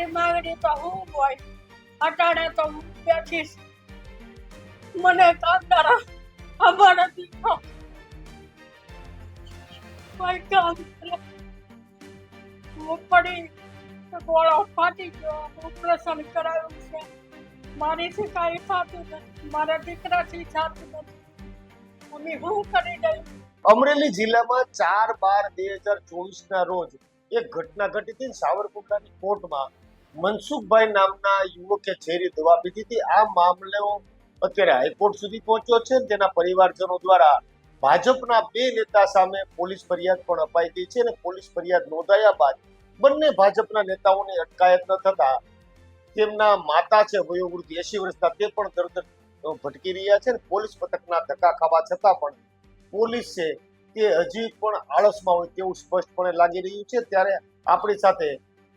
મારી માંગણી તો હું હોય, અટાણે તો હું બેઠીશ. મને કાંદારા અમારા દીકરો કોઈ કામ હું પડી ગોળો ફાટી ગયો. ઓપરેશન કરાયું છે. મારીથી કાંઈ થતું નથી. મારા દીકરાથી થતું નથી. હું કરી દઈ અમરેલી જિલ્લામાં ચાર બાર બે હજાર ચોવીસ ના રોજ એક ઘટના ઘટી હતી સાવરકુંડલાની કોર્ટમાં. મનસુખભાઈ નામના યુવકે ઝેરી દવા પીધી હતી. આ મામલો અત્યારે હાઈકોર્ટ સુધી પહોંચ્યો છે તેના પરિવારજનો દ્વારા ભાજપના બે નેતા સામે પોલીસ ફરિયાદ પણ અપાઈ ગઈ છે અને પોલીસ ફરિયાદ નોંધાયા બાદ બંને ભાજપના નેતાઓની અટકાયત ન થતા તેમના માતા છે વયોવૃદ્ધ એસી વર્ષના તે પણ દર્દ ભટકી રહ્યા છે પોલીસ પથકના ધક્કા ખાવા છતાં પણ પોલીસ છે તે હજી પણ આળસમાં હોય તેવું સ્પષ્ટપણે લાગી રહ્યું છે. ત્યારે આપણી સાથે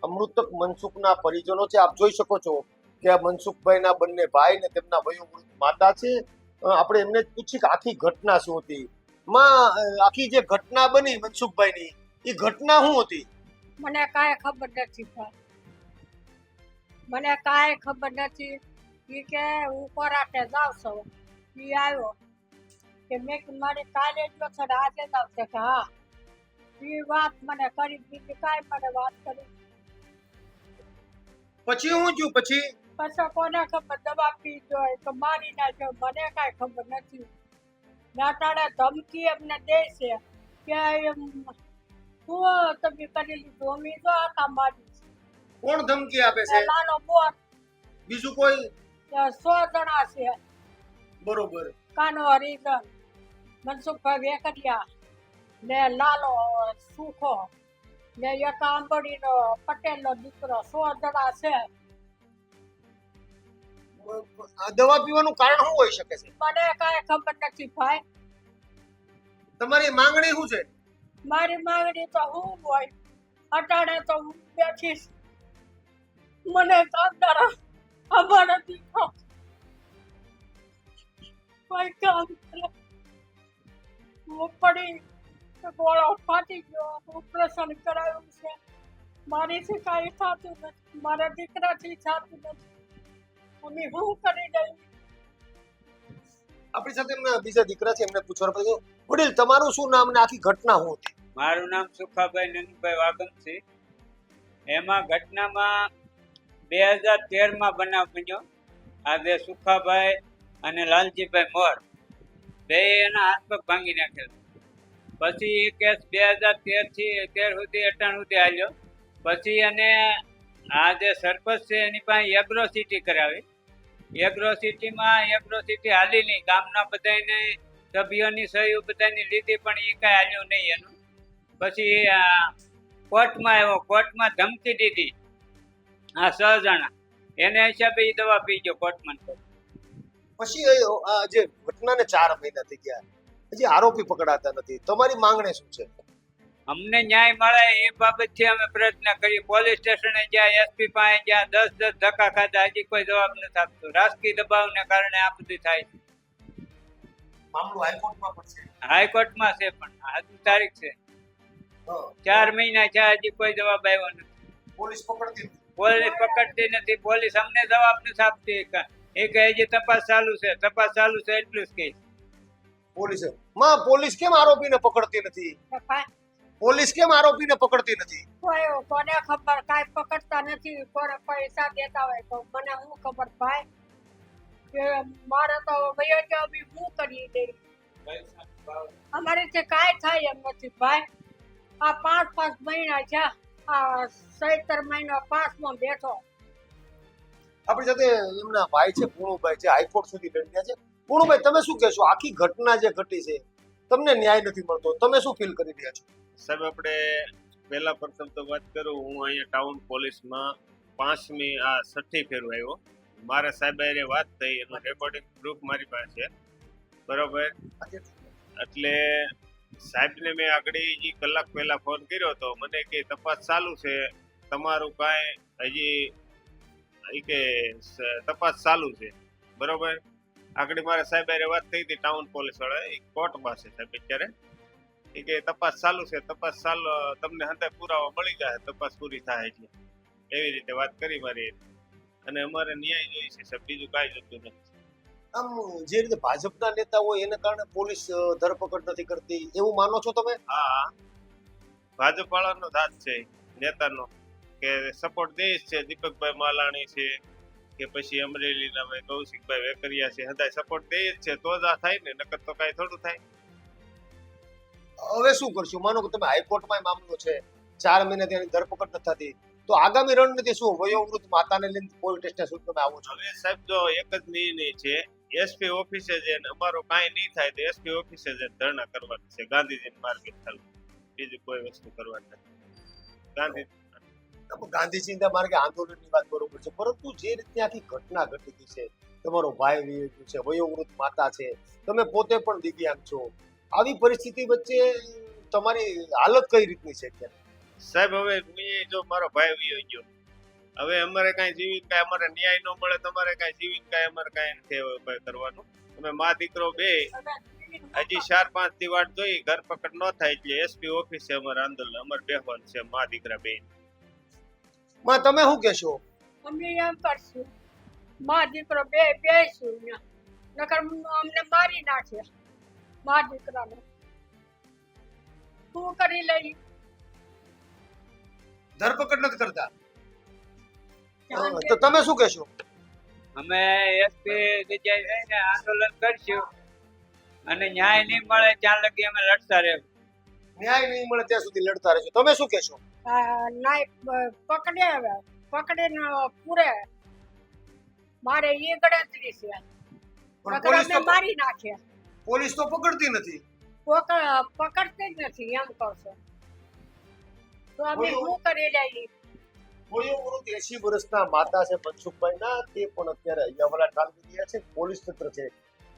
મૃતક મનસુખના પરિજનો છે. આપ જોઈ શકો છો કે આ મનસુખભાઈના બંને ભાઈ ને તેમના વયોવૃદ્ધ માતા છે. આપણે એમને પૂછી કે આખી ઘટના શું હતી? માં આખી જે ઘટના બની મનસુખભાઈની, એ ઘટના શું હતી? મને કાંઈ ખબર નથી મને કાંઈ ખબર નથી. એ કે હું કોરાટે જાઉં છું. એ આવ્યો કે મેં મારી કાલે જ છે આજે જાવ આવશે કે હા. એ વાત મને કરી બીજી કાંઈ મને વાત કરી પછી હું છું? પછી? પાછા કોને ખબર? દવા પી જોય તો મારી નાખ્યો મને કાંઈ ખબર નથી. નાટાડે ધમકી એમને દે છે. કે એમ શું તમે કરી લીધું. અમે જો આખા મારી કોણ ધમકી આપે છે? નાનો બોર. બીજું કોઈ? સો જણા છે. બરોબર. કાનો હરિજન મનસુખભાઈ વેકરિયા ને લાલો સુખો. ને એક આંબડીનો પટેલનો દીકરો સો દડા છે? આ દવા પીવાનું કારણ શું હોઈ શકે છે? મને કાંઈ ખબર નથી ભાઈ. તમારી માંગણી શું છે? મારી માંગણી તો હું હોય અટાણે તો હું બેઠીશ. મને કાંદારા ખબર દીકરો કોઈ કામ કરે. હું પડી તો ગોળો ફાટી ગયો ઓપરેશન કરાવ્યું છે. મારીથી કાંઈ થતું નથી મારા દીકરાથી થતું નથી. અમે હું કરી દઈ આપણી સાથે એમના બીજા દીકરા છે એમને પૂછવા પડ્યું વડીલ તમારું શું નામ ને આખી ઘટના હું હતી? મારું નામ સુખાભાઈ નંદભાઈ વાગમ છે. એમાં ઘટનામાં બે હજાર તેરમાં બનાવ બન્યો. આ બે સુખાભાઈ અને લાલજીભાઈ મોર બે એના હાથ પગ ભાંગી નાખેલ. પછી એ કેસ બે હજાર તેરથી તેર સુધી અઠાણ સુધી હાલ્યો પછી એને આ જે સરપંચ છે, એની પાસે એગ્રોસિટી કરાવી. એગ્રોસિટીમાં એગ્રોસિટી હાલી નહીં. ગામના બધાને સભ્યોની સહી બધાની લીધી, પણ એ કાંઈ હાલ્યું નહીં એનું. પછી કોર્ટમાં આવ્યો. કોર્ટમાં ધમકી દીધી. આ છ જણા. એને હિસાબે એ દવા પી ગયો કોર્ટમાં. પછી આ જે ઘટનાને ચાર મહિના થઈ ગયા. હજી આરોપી પકડાતા નથી. તમારી માંગણી શું છે? અમને ન્યાય મળે એ બાબતથી અમે પ્રયત્ન કરીએ. પોલીસ સ્ટેશને જ્યાં એસપી પાસે જ્યાં દસ દસ ધક્કા ખાધા હજી કોઈ જવાબ નથી આપતો. રાજકીય દબાવને કારણે આ બધું થાય છે. મામલો હાઈકોર્ટમાં પણ છે? હાઈકોર્ટમાં છે પણ. આજની તારીખ છે. ચાર મહિના છે હજી કોઈ જવાબ આવ્યો નથી. પોલીસ પકડતી. પોલીસ પકડતી નથી. પોલીસ અમને જવાબ નથી આપતી. એ કહે જે તપાસ ચાલુ છે. તપાસ ચાલુ છે એટલું જ કહે. પોલીસે. માં પોલીસ કેમ આરોપીને પકડતી નથી? પોલીસ કેમ આરોપીને પકડતી નથી? કોઈ કોને ખબર? કાંઈ પકડતા નથી. કોને પૈસા દેતા હોય તો મને શું ખબર ભાઈ? કે મારે તો વયો કે અભી હું કરી દે અમારે તે કાઈ થાય એમ નથી ભાઈ. આ પાંચ પાંચ મહિના છે આ સત્તર મહિનો પાંચમો બેઠો. આપણી સાથે એમના ભાઈ છે પૂર્ણભાઈ છે હાઈકોર્ટ સુધી લડ્યા છે. પૂર્ણભાઈ તમે શું કહેશો? આખી ઘટના જે ઘટી છે તમને ન્યાય નથી મળતો. તમે શું ફીલ કરી રહ્યા છો? સાહેબ આપણે પહેલા પ્રથમ તો વાત કરું હું અહીંયા ટાઉન પોલીસમાં પાંચમી આ છઠ્ઠી ફેરું આવ્યો મારા સાહેબ વાત થઈ એનું રેકોર્ડિંગ પ્રૂફ મારી પાસે છે. બરોબર? એટલે સાહેબને મેં આગળ જે કલાક પહેલા ફોન કર્યો હતો મને કે તપાસ ચાલુ છે. તમારું કાંઈ હજી કે તપાસ ચાલુ છે. બરોબર? આગળ મારે સાહેબ હારે વાત થઈ હતી ટાઉન પોલીસવાળા એ કોર્ટમાં છે સાહેબ અત્યારે. એ કે તપાસ ચાલુ છે તપાસ ચાલુ તમને હંતે પુરાવા મળી જાય તપાસ પૂરી થાય એટલે. એવી રીતે વાત કરી મારી. અને અમારે ન્યાય જોઈએ છે સાહેબ બીજું કાંઈ જોતું નથી. આમ જે રીતે ભાજપના નેતા હોય એને કારણે પોલીસ ધરપકડ નથી કરતી એવું માનો છો તમે? હા. ભાજપ વાળાનો જ છે નેતાનો કે સપોર્ટ દેશ છે. દીપકભાઈ માલાણી છે કે પછી અમરેલીના મેં કૌશિકભાઈ વેકરિયા છે હદાય સપોર્ટ દે જ છે તો જ આ થાય ને નકર તો કાંઈ થોડું થાય. હવે શું કરશું? માનો કે તમે હાઈકોર્ટમાં મામલો છે ચાર મહિના તેની ધરપકડ નથી થતી તો આગામી રણનીતિ શું? વયોવૃદ્ધ માતાને લઈને પોલીસ સ્ટેશન સુધી તમે આવો છો? હવે સાહેબ જો એક જ નિર્ણય છે એસપી ઓફિસે જે અમારો કાંઈ નહીં થાય તો એસપી ઓફિસે જે ધરણા કરવાની છે ગાંધીજીની માર્કેટ ચાલુ બીજું કોઈ વસ્તુ કરવાની નથી. ગાંધી ગાંધીજીના માર્ગે આંદોલનની વાત બરોબર છે. પરંતુ જે રીતે આખી ઘટના ઘટી ગઈ છે, તમારો ભાઈ વિવેક છે, વયોવૃદ્ધ માતા છે, તમે પોતે પણ દિવ્યાંગ છો. આવી પરિસ્થિતિ વચ્ચે તમારી હાલત કઈ રીતની છે સાહેબ, હવે હું જો મારો ભાઈ વિયો ગયો. હવે અમારે કાંઈ જીવિત કાંઈ અમારે ન્યાય ન મળે, તમારે કાંઈ જીવિત કાંઈ અમારે કાંઈ હવે કરવાનું. અમે મા દીકરો બે, હજી ચાર પાંચથી વાટ જોઈ ઘરપકડ ન થાય એટલે એસપી ઓફિસે અમારે આંદોલન, અમારે બેહવાનું છે, મા દીકરા બે માં તમે શું કહેશો? અમે એમ કરશું. મા દીકરો બે બેસું અહીંયા. નકર અમને મારી નાખે. મા દીકરાને. શું કરી લઈ? ધરપકડ નથી કરતા. તો તમે શું કહેશો? અમે એસપી જગ્યાએ જઈને આંદોલન કરશું. અને ન્યાય નહીં મળે ત્યાં લગી અમે લડતા રહે ન્યાય નહીં મળે ત્યાં સુધી લડતા રહેશો. તમે શું કહેશો? નાય પકડે હવે. પકડીને પૂરે. મારે એ ગણતરી છે. પોલીસ તો મારી નાખ્યા પોલીસ તો પકડતી નથી. પકડતી જ નથી એમ કહશો તો અમે શું કરી લઈએ વયોવૃદ્ધ એસી વર્ષના માતા છે મનસુખભાઈ ના તે પણ અત્યારે યવલા ઠાલવી રહ્યા છે. પોલીસ તંત્ર છે.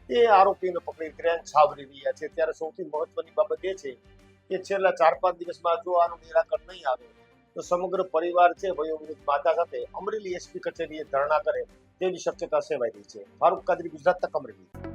તે આરોપીને પકડી ક્રેન છાવરી રહ્યા છે. ત્યારે સૌથી મહત્વની બાબત એ છે કે છેલ્લા ચાર પાંચ દિવસમાં જો આનું નિરાકરણ નહીં આવે, તો સમગ્ર પરિવાર છે વયોવૃદ્ધ માતા સાથે અમરેલી એસપી કચેરીએ ધરણા કરે તેવી શક્યતા સેવાઈ રહી છે. ફારૂક કાદરી, ગુજરાત તક અમરેલી.